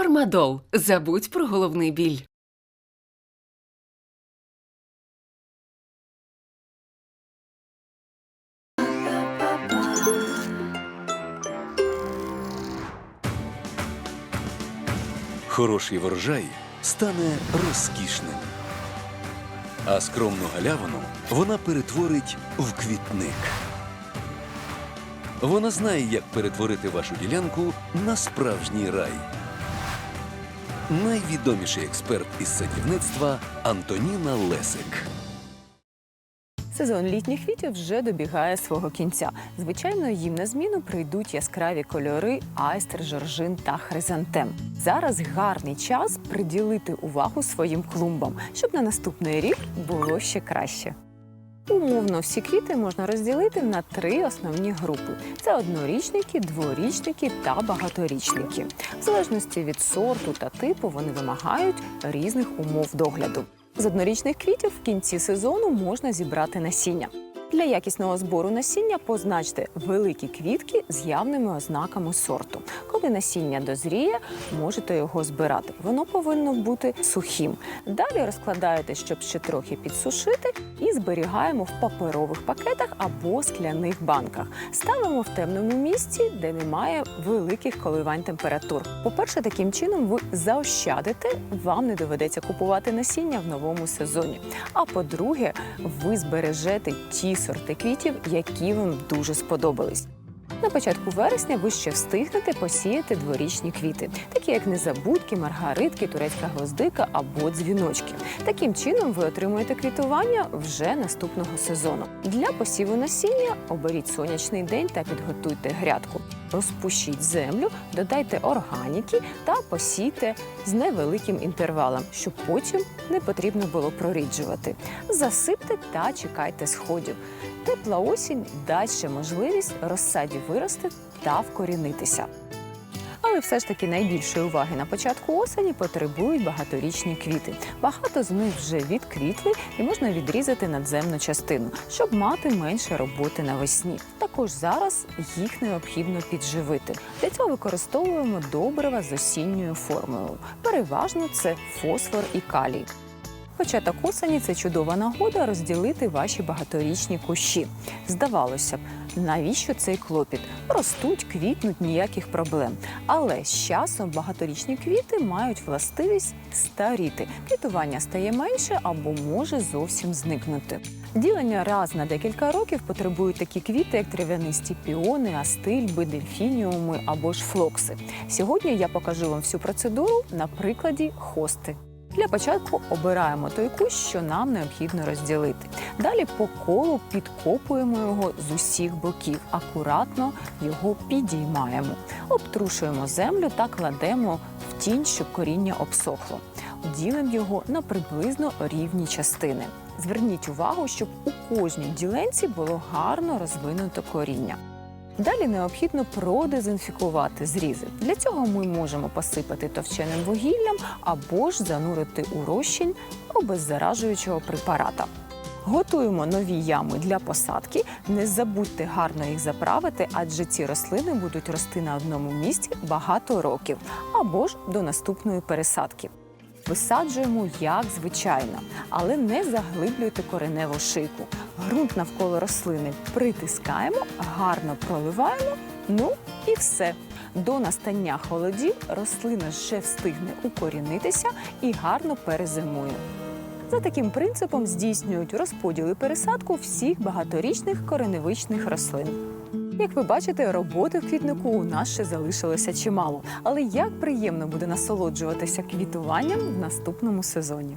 Фармадол. Забудь про головний біль. Хороший врожай стане розкішним, а скромну галявину вона перетворить в квітник. Вона знає, як перетворити вашу ділянку на справжній рай. Найвідоміший експерт із садівництва Антоніна Лесик. Сезон літніх квітів вже добігає свого кінця. Звичайно, їм на зміну прийдуть яскраві кольори айстер, жоржин та хризантем. Зараз гарний час приділити увагу своїм клумбам, щоб на наступний рік було ще краще. Умовно, всі квіти можна розділити на три основні групи: це однорічники, дворічники та багаторічники. В залежності від сорту та типу вони вимагають різних умов догляду. З однорічних квітів в кінці сезону можна зібрати насіння. Для якісного збору насіння позначте великі квітки з явними ознаками сорту. Коли насіння дозріє, можете його збирати. Воно повинно бути сухим. Далі розкладаєте, щоб ще трохи підсушити, і зберігаємо в паперових пакетах або скляних банках. Ставимо в темному місці, де немає великих коливань температур. По-перше, таким чином ви заощадите, вам не доведеться купувати насіння в новому сезоні. А по-друге, ви збережете ті сорти квітів, які вам дуже сподобались. На початку вересня ви ще встигнете посіяти дворічні квіти, такі як незабудки, маргаритки, турецька гвоздика або дзвіночки. Таким чином ви отримуєте квітування вже наступного сезону. Для посіву насіння оберіть сонячний день та підготуйте грядку. Розпушіть землю, додайте органіки та посійте з невеликим інтервалом, щоб потім не потрібно було проріджувати. Засипте та чекайте сходів. Тепла осінь дасть ще можливість розсаді вирости та вкорінитися. Але все ж таки найбільшої уваги на початку осені потребують багаторічні квіти. Багато з них вже відквітли і можна відрізати надземну частину, щоб мати менше роботи навесні. Також зараз їх необхідно підживити. Для цього використовуємо добрива з осінньою формулою. Переважно це фосфор і калій. Початок осені це чудова нагода розділити ваші багаторічні кущі. Здавалося б, навіщо цей клопіт? Ростуть, квітнуть ніяких проблем. Але з часом багаторічні квіти мають властивість старіти. Квітування стає менше або може зовсім зникнути. Ділення раз на декілька років потребують такі квіти, як трав'янисті піони, астильби, дельфініуми або ж флокси. Сьогодні я покажу вам всю процедуру на прикладі хости. Для початку обираємо той кущ, що нам необхідно розділити. Далі по колу підкопуємо його з усіх боків, акуратно його підіймаємо, обтрушуємо землю та кладемо в тінь, щоб коріння обсохло. Ділимо його на приблизно рівні частини. Зверніть увагу, щоб у кожній ділянці було гарно розвинуто коріння. Далі необхідно продезінфікувати зрізи. Для цього ми можемо посипати товченим вугіллям або ж занурити у розчин обеззаражуючого препарата. Готуємо нові ями для посадки. Не забудьте гарно їх заправити, адже ці рослини будуть рости на одному місці багато років або ж до наступної пересадки. Висаджуємо як звичайно, але не заглиблюйте кореневу шийку. Грунт навколо рослини притискаємо, гарно проливаємо. Ну і все. До настання холодів рослина ще встигне укорінитися і гарно перезимує. За таким принципом здійснюють розподіл і пересадку всіх багаторічних кореневичних рослин. Як ви бачите, роботи в квітнику у нас ще залишилося чимало. Але як приємно буде насолоджуватися квітуванням в наступному сезоні.